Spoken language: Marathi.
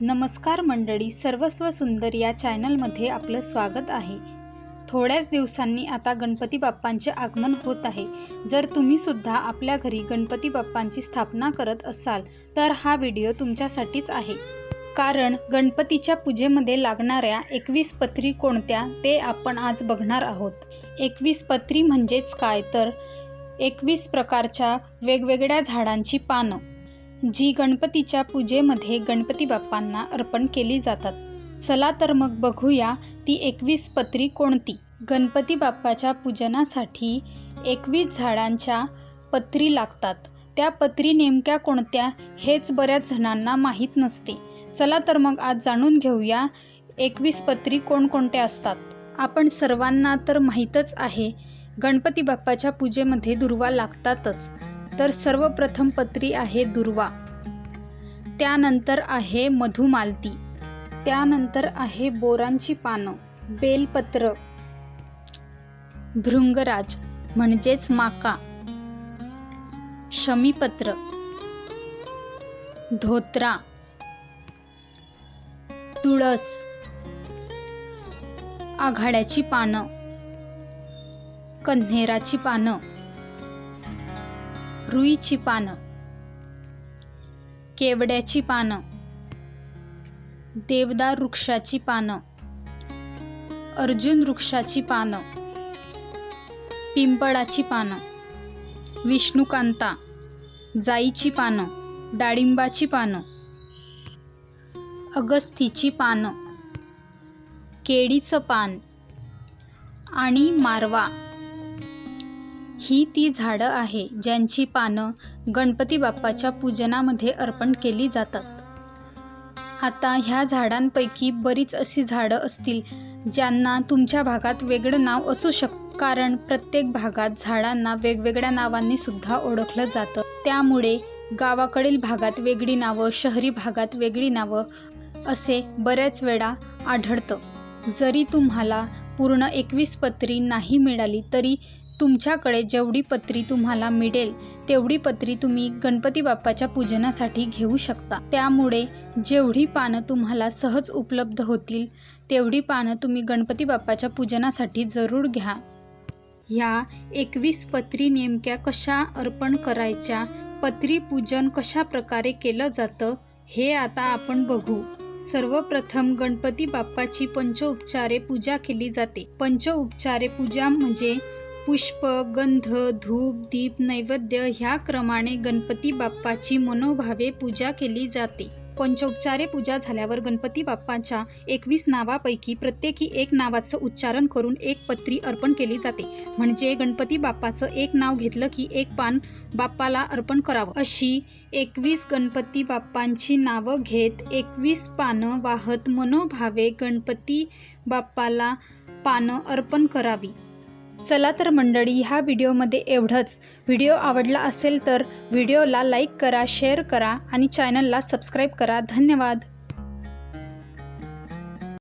नमस्कार मंडळी सर्वस्व सुंदर या चॅनलमध्ये आपलं स्वागत आहे. थोड्याच दिवसांनी आता गणपती बाप्पांचे आगमन होत आहे. जर तुम्ही सुद्धा आपल्या घरी गणपती बाप्पांची स्थापना करत असाल तर हा व्हिडिओ तुमच्यासाठीच आहे. कारण गणपतीच्या पूजेमध्ये लागणाऱ्या एकवीस पत्री कोणत्या ते आपण आज बघणार आहोत. एकवीस पत्री म्हणजेच काय? तर एकवीस प्रकारच्या वेगवेगळ्या झाडांची पानं. जी गणपतीच्या पूजेमध्ये गणपती बाप्पांना अर्पण केली जातात. चला तर मग बघूया ती एकवीस पत्री कोणती? गणपती बाप्पाच्या पूजनासाठी एकवीस झाडांच्या पत्री लागतात. त्या पत्री नेमक्या कोणत्या हेच बऱ्याच जणांना माहीत नसते. चला तर मग आज जाणून घेऊया एकवीस पत्री कोणकोणत्या असतात. आपण सर्वांना तर माहीतच आहे गणपती बाप्पाच्या पूजेमध्ये दुर्वा लागतातच. तर सर्वप्रथम पत्री आहे दुर्वा. त्यानंतर आहे मधुमालती. त्यानंतर आहे बोरांची पानं बेलपत्र. भृंगराज म्हणजेच माका. शमीपत्र. धोत्रा. तुळस. आघाड्याची पानं. कन्हेराची पानं. रुईची पानं. केवड्याची पानं. देवदार वृक्षाची पानं. अर्जुन वृक्षाची पानं. पिंपळाची पानं. विष्णुकांता. जाईची पानं. डाळिंबाची पानं. अगस्तीची पानं. केळीचं पान. आणि मारवा. ही ती झाडं आहे ज्यांची पानं गणपती बाप्पाच्या पूजनामध्ये अर्पण केली जातात. आता ह्या झाडांपैकी बरीच अशी झाडं असतील ज्यांना तुमच्या भागात वेगळं नाव असू शकतं कारण प्रत्येक भागात झाडांना वेगवेगळ्या नावांनी सुद्धा ओळखलं जातं. त्यामुळे गावाकडील भागात वेगळी नावं शहरी भागात वेगळी नावं असे बऱ्याच वेळा आढळतं. जरी तुम्हाला पूर्ण एकवीस पत्री नाही मिळाली तरी तुमच्याकडे जेवढी पत्री तुम्हाला मिळेल तेवढी पत्री तुम्ही गणपती बाप्पाच्या पूजनासाठी घेऊ शकता. त्यामुळे जेवढी पानं तुम्हाला सहज उपलब्ध होतील तेवढी पानं तुम्ही गणपती बाप्पाच्या पूजनासाठी जरूर घ्या. ह्या एकवीस पत्री नेमक्या कशा अर्पण करायच्या पत्री पूजन कशा प्रकारे केलं जातं हे आता आपण बघू. सर्वप्रथम गणपती बाप्पाची पंचोपचारे पूजा केली जाते. पंचोपचारे पूजा म्हणजे पुष्प गंध धूप दीप नैवेद्य ह्या क्रमाने गणपती बाप्पाची मनोभावे पूजा केली जाते. पंचोपचारे पूजा झाल्यावर गणपती बाप्पाच्या एकवीस नावापैकी प्रत्येकी एक नावाचं उच्चारण करून एक पत्री अर्पण केली जाते. म्हणजे गणपती बाप्पाचं एक नाव घेतलं की एक पान बाप्पाला अर्पण करावं. अशी एकवीस गणपती बाप्पांची नावं घेत एकवीस पानं वाहत मनोभावे गणपती बाप्पाला पानं अर्पण करावी. चला तर मंडळी ह्या व्हिडिओमध्ये एवढंच. व्हिडिओ आवडला असेल तर व्हिडिओला लाईक करा शेअर करा आणि चॅनलला सबस्क्राईब करा. धन्यवाद.